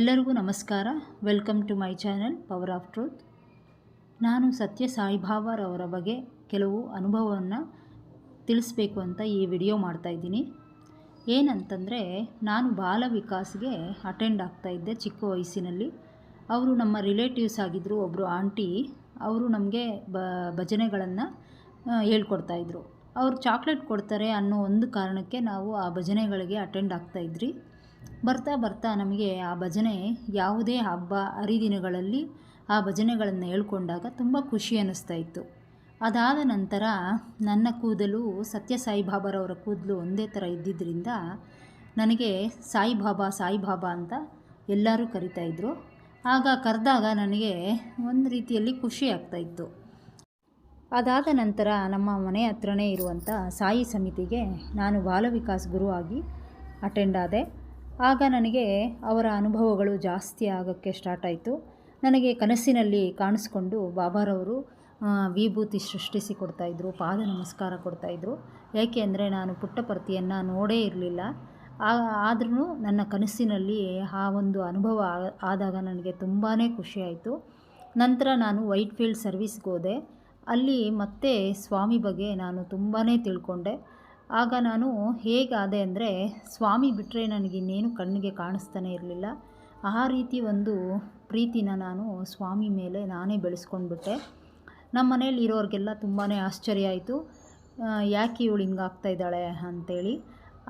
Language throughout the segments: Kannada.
ಎಲ್ಲರಿಗೂ ನಮಸ್ಕಾರ. Welcome to my channel power of truth ನಾನು ಸತ್ಯ ಸಾಯಿಬಾಬಾರವರ ಬಗ್ಗೆ ಕೆಲವು ಅನುಭವವನ್ನು ತಿಳಿಸ್ಬೇಕು ಅಂತ ಈ ವಿಡಿಯೋ ಮಾಡ್ತಾಯಿದ್ದೀನಿ ಏನಂತಂದರೆ, ನಾನು ಬಾಲ ವಿಕಾಸ್ಗೆ ಅಟೆಂಡ್ ಆಗ್ತಾಯಿದ್ದೆ ಚಿಕ್ಕ ವಯಸ್ಸಿನಲ್ಲಿ. ಅವರು ನಮ್ಮ ರಿಲೇಟಿವ್ಸ್ ಆಗಿದ್ದರು ಒಬ್ಬರು ಆಂಟಿ ಅವರು ನಮಗೆ ಬ, ಭಜನೆಗಳನ್ನು ಹೇಳ್ಕೊಡ್ತಾಯಿದ್ರು ಅವರು ಚಾಕ್ಲೇಟ್ ಕೊಡ್ತಾರೆ ಅನ್ನೋ ಒಂದು ಕಾರಣಕ್ಕೆ ನಾವು ಆ ಭಜನೆಗಳಿಗೆ ಅಟೆಂಡ್ ಆಗ್ತಾಯಿದ್ರಿ ಬರ್ತಾ ಬರ್ತಾ ನಮಗೆ ಆ ಭಜನೆ ಯಾವುದೇ ಹಬ್ಬ, ಹರಿದಿನಗಳಲ್ಲಿ ಆ ಭಜನೆಗಳನ್ನು ಹೇಳ್ಕೊಂಡಾಗ ತುಂಬ ಖುಷಿ ಅನ್ನಿಸ್ತಾ ಇತ್ತು. ಅದಾದ ನಂತರ ನನ್ನ ಕೂದಲು ಸತ್ಯ ಸಾಯಿಬಾಬಾರವರ ಕೂದಲು ಒಂದೇ ಥರ ಇದ್ದಿದ್ದರಿಂದ ನನಗೆ ಸಾಯಿಬಾಬಾ ಸಾಯಿಬಾಬಾ ಅಂತ ಎಲ್ಲರೂ ಕರಿತಾಯಿದ್ರು ಆಗ ಕರೆದಾಗ ನನಗೆ ಒಂದು ರೀತಿಯಲ್ಲಿ ಖುಷಿ ಆಗ್ತಾಯಿತ್ತು ಅದಾದ ನಂತರ ನಮ್ಮ ಮನೆ ಹತ್ರನೇ ಇರುವಂಥ ಸಾಯಿ ಸಮಿತಿಗೆ ನಾನು ಬಾಲ ವಿಕಾಸ್ ಗುರುವಾಗಿ ಅಟೆಂಡ್ ಆದೆ. ಆಗ ನನಗೆ ಅವರ ಅನುಭವಗಳು ಜಾಸ್ತಿ ಆಗೋಕ್ಕೆ ಸ್ಟಾರ್ಟ್ ಆಯಿತು. ನನಗೆ ಕನಸಿನಲ್ಲಿ ಕಾಣಿಸ್ಕೊಂಡು ಬಾಬಾರವರು ವಿಭೂತಿ ಸೃಷ್ಟಿಸಿ ಕೊಡ್ತಾಯಿದ್ರು ಪಾದ ನಮಸ್ಕಾರ ಕೊಡ್ತಾಯಿದ್ರು ಯಾಕೆ ಅಂದರೆ ನಾನು ಪುಟ್ಟಪರ್ತಿಯನ್ನು ನೋಡೇ ಇರಲಿಲ್ಲ. ಆದ್ರೂ ನನ್ನ ಕನಸಿನಲ್ಲಿ ಆ ಒಂದು ಅನುಭವ ಆದಾಗ ನನಗೆ ತುಂಬಾ ಖುಷಿಯಾಯಿತು ನಂತರ ನಾನು ವೈಟ್ ಫೀಲ್ಡ್ ಸರ್ವಿಸ್ಗೆ ಹೋದೆ ಅಲ್ಲಿ ಮತ್ತೆ ಸ್ವಾಮಿ ಬಗ್ಗೆ ನಾನು ತುಂಬಾ ತಿಳ್ಕೊಂಡೆ. ಆಗ ನಾನು ಹೇಗಾದೆ ಅಂದರೆ, ಸ್ವಾಮಿ ಬಿಟ್ಟರೆ ನನಗಿನ್ನೇನು ಕಣ್ಣಿಗೆ ಕಾಣಿಸ್ತಾನೆ ಇರಲಿಲ್ಲ. ಆ ರೀತಿ ಒಂದು ಪ್ರೀತಿನ ನಾನು ಸ್ವಾಮಿ ಮೇಲೆ ನಾನೇ ಬೆಳೆಸ್ಕೊಂಡ್ಬಿಟ್ಟೆ. ನಮ್ಮ ಮನೇಲಿ ಇರೋರಿಗೆಲ್ಲ ತುಂಬಾ ಆಶ್ಚರ್ಯ ಆಯಿತು. ಯಾಕೆ ಇವಳು ಹಿಂಗಾಗ್ತಾ ಆಗ್ತಾಯಿದ್ದಾಳೆ ಅಂಥೇಳಿ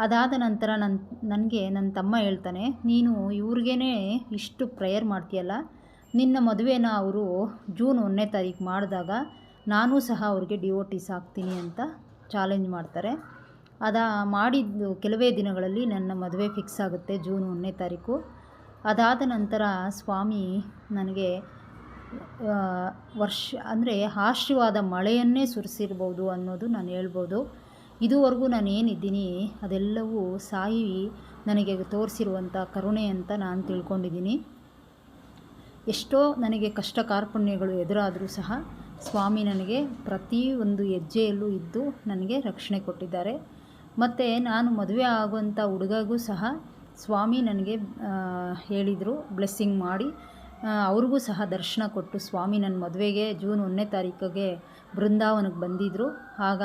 ಅದಾದ ನಂತರ ನನ್ನ ನನಗೆ ನನ್ನ ತಮ್ಮ ಹೇಳ್ತಾನೆ, ನೀನು ಇವ್ರಿಗೇ ಇಷ್ಟು ಪ್ರೇಯರ್ ಮಾಡ್ತೀಯಲ್ಲ? ನಿನ್ನ ಮದುವೆನ ಅವರು ಜೂನ್ ಒಂದನೇ ತಾರೀಕು ಮಾಡಿದಾಗ ನಾನು ಸಹ ಅವ್ರಿಗೆ ಡಿವೋಟಿಸ್ ಆಗ್ತೀನಿ ಅಂತ ಚಾಲೆಂಜ್ ಮಾಡ್ತಾರೆ. ಅದ ಮಾಡಿದ್ದು ಕೆಲವೇ ದಿನಗಳಲ್ಲಿ ನನ್ನ ಮದುವೆ ಫಿಕ್ಸ್ ಆಗುತ್ತೆ ಜೂನ್ ಒಂದನೇ ತಾರೀಕು. ಅದಾದ ನಂತರ ಸ್ವಾಮಿ ನನಗೆ ವರ್ಷ, ಅಂದರೆ ಆಶೀರ್ವಾದ ಮಳೆಯನ್ನೇ ಸುರಿಸಿರ್ಬೋದು ಅನ್ನೋದು ನಾನು ಹೇಳ್ಬೋದು. ಇದುವರೆಗೂ ನಾನು ಏನಿದ್ದೀನಿ ಅದೆಲ್ಲವೂ ಸಾಯಿ ನನಗೆ ತೋರಿಸಿರುವಂಥ ಕರುಣೆ ಅಂತ ನಾನು ತಿಳ್ಕೊಂಡಿದ್ದೀನಿ. ಎಷ್ಟೋ ನನಗೆ ಕಷ್ಟ ಕಾರ್ಪಣ್ಯಗಳು ಎದುರಾದರೂ ಸಹ ಸ್ವಾಮಿ ನನಗೆ ಪ್ರತಿಯೊಂದು ಹೆಜ್ಜೆಯಲ್ಲೂ ಇದ್ದು ನನಗೆ ರಕ್ಷಣೆ ಕೊಟ್ಟಿದ್ದಾರೆ. ಮತ್ತು ನಾನು ಮದುವೆ ಆಗುವಂಥ ಹುಡುಗಗೂ ಸಹ ಸ್ವಾಮಿ ನನಗೆ ಹೇಳಿದರು ಬ್ಲೆಸ್ಸಿಂಗ್ ಮಾಡಿ. ಅವ್ರಿಗೂ ಸಹ ದರ್ಶನ ಕೊಟ್ಟು ಸ್ವಾಮಿ ನನ್ನ ಮದುವೆಗೆ ಜೂನ್ ಒಂದನೇ ತಾರೀಕಿಗೆ ಬೃಂದಾವನಕ್ಕೆ ಬಂದಿದ್ದರು ಆಗ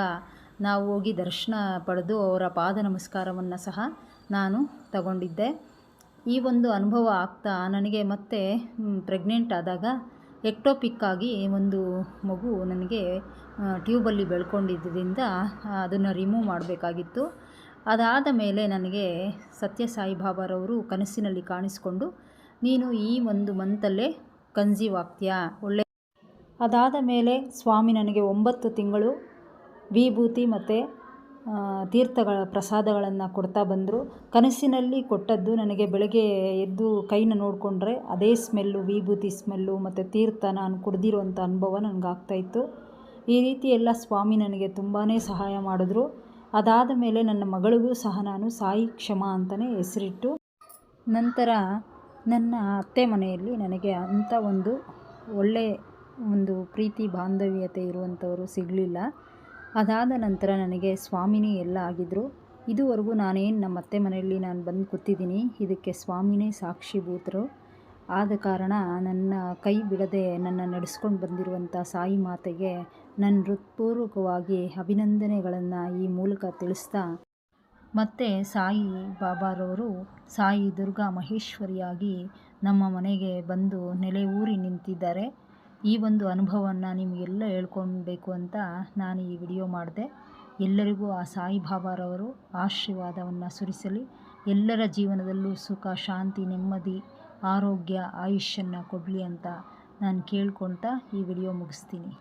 ನಾವು ಹೋಗಿ ದರ್ಶನ ಪಡೆದು ಅವರ ಪಾದ ನಮಸ್ಕಾರವನ್ನು ಸಹ ನಾನು ತಗೊಂಡಿದ್ದೆ. ಈ ಒಂದು ಅನುಭವ ಆಗ್ತಾ ನನಗೆ ಮತ್ತೆ ಪ್ರೆಗ್ನೆಂಟ್ ಆದಾಗ ಎಕ್ಟೋಪಿಕ್ ಆಗಿ ಒಂದು ಮಗು ನನಗೆ ಟ್ಯೂಬಲ್ಲಿ ಬೆಳ್ಕೊಂಡಿದ್ದರಿಂದ ಅದನ್ನು ರಿಮೂವ್ ಮಾಡಬೇಕಾಗಿತ್ತು. ಅದಾದ ಮೇಲೆ ನನಗೆ ಸತ್ಯ ಸಾಯಿಬಾಬಾರವರು ಕನಸಿನಲ್ಲಿ ಕಾಣಿಸ್ಕೊಂಡು, ನೀನು ಈ ಒಂದು ಮಂತಲ್ಲೇ ಕನ್ಸೀವ್ ಆಗ್ತೀಯಾ? ಒಳ್ಳೆ ಅದಾದ ಮೇಲೆ ಸ್ವಾಮಿ ನನಗೆ ಒಂಬತ್ತು ತಿಂಗಳು, ವಿಭೂತಿ ಮತ್ತು ತೀರ್ಥಗಳ ಪ್ರಸಾದಗಳನ್ನು ಕೊಡ್ತಾ ಬಂದರು. ಕನಸಿನಲ್ಲಿ ಕೊಟ್ಟದ್ದು ನನಗೆ ಬೆಳಗ್ಗೆ ಎದ್ದು ಕೈನ ನೋಡಿಕೊಂಡ್ರೆ ಅದೇ ಸ್ಮೆಲ್ಲು, ವಿಭೂತಿ ಸ್ಮೆಲ್ಲು ಮತ್ತು ತೀರ್ಥ ನಾನು ಕುಡ್ದಿರುವಂಥ ಅನುಭವ ನನಗಾಗ್ತಾಯಿತ್ತು ಈ ರೀತಿ ಎಲ್ಲ ಸ್ವಾಮಿ ನನಗೆ ತುಂಬಾ ಸಹಾಯ ಮಾಡಿದ್ರು. ಅದಾದ ಮೇಲೆ ನನ್ನ ಮಗಳಿಗೂ ಸಹ ನಾನು ಸಾಯಿ ಕ್ಷಮ ಅಂತಲೇ ಹೆಸರಿಟ್ಟು, ನಂತರ ನನ್ನ ಅತ್ತೆ ಮನೆಯಲ್ಲಿ ನನಗೆ ಅಂಥ ಒಂದು ಒಳ್ಳೆಯ ಒಂದು ಪ್ರೀತಿ ಬಾಂಧವ್ಯತೆ ಇರುವಂಥವರು ಸಿಗಲಿಲ್ಲ. ಅದಾದ ನಂತರ ನನಗೆ ಸ್ವಾಮಿನೇ ಎಲ್ಲ ಆಗಿದ್ದರು ಇದುವರೆಗೂ ನಾನೇನು ನಮ್ಮ ಅತ್ತೆ ಮನೆಯಲ್ಲಿ ನಾನು ಬಂದು ಕೂತಿದ್ದೀನಿ. ಇದಕ್ಕೆ ಸ್ವಾಮಿನೇ ಸಾಕ್ಷಿಭೂತರು ಆದ ಕಾರಣ ನನ್ನ ಕೈ ಬಿಡದೆ ನನ್ನ ನಡೆಸ್ಕೊಂಡು ಬಂದಿರುವಂಥ ಸಾಯಿ ಮಾತೆಗೆ ನನ್ನ ಹೃತ್ಪೂರ್ವಕವಾಗಿ ಅಭಿನಂದನೆಗಳನ್ನು ಈ ಮೂಲಕ ತಿಳಿಸ್ತಾ ಮತ್ತು ಸಾಯಿ ಬಾಬಾರವರು, ಸಾಯಿ ದುರ್ಗಾ ಮಹೇಶ್ವರಿಯಾಗಿ ನಮ್ಮ ಮನೆಗೆ ಬಂದು ನೆಲೆ ಊರಿ ನಿಂತಿದ್ದಾರೆ. ಈ ಒಂದು ಅನುಭವವನ್ನು ನಿಮಗೆಲ್ಲ ಹೇಳ್ಕೊಬೇಕು ಅಂತ ನಾನು ಈ ವಿಡಿಯೋ ಮಾಡಿದೆ. ಎಲ್ಲರಿಗೂ ಆ ಸಾಯಿ ಬಾಬಾರವರು ಆಶೀರ್ವಾದವನ್ನು ಸುರಿಸಲಿ. ಎಲ್ಲರ ಜೀವನದಲ್ಲೂ ಸುಖ, ಶಾಂತಿ, ನೆಮ್ಮದಿ, ಆರೋಗ್ಯ, ಆಯುಷ್ಯನ್ನು ಕೊಡಲಿ ಅಂತ ನಾನು ಕೇಳ್ಕೊಳ್ತಾ ಈ ವಿಡಿಯೋ ಮುಗಿಸ್ತೀನಿ.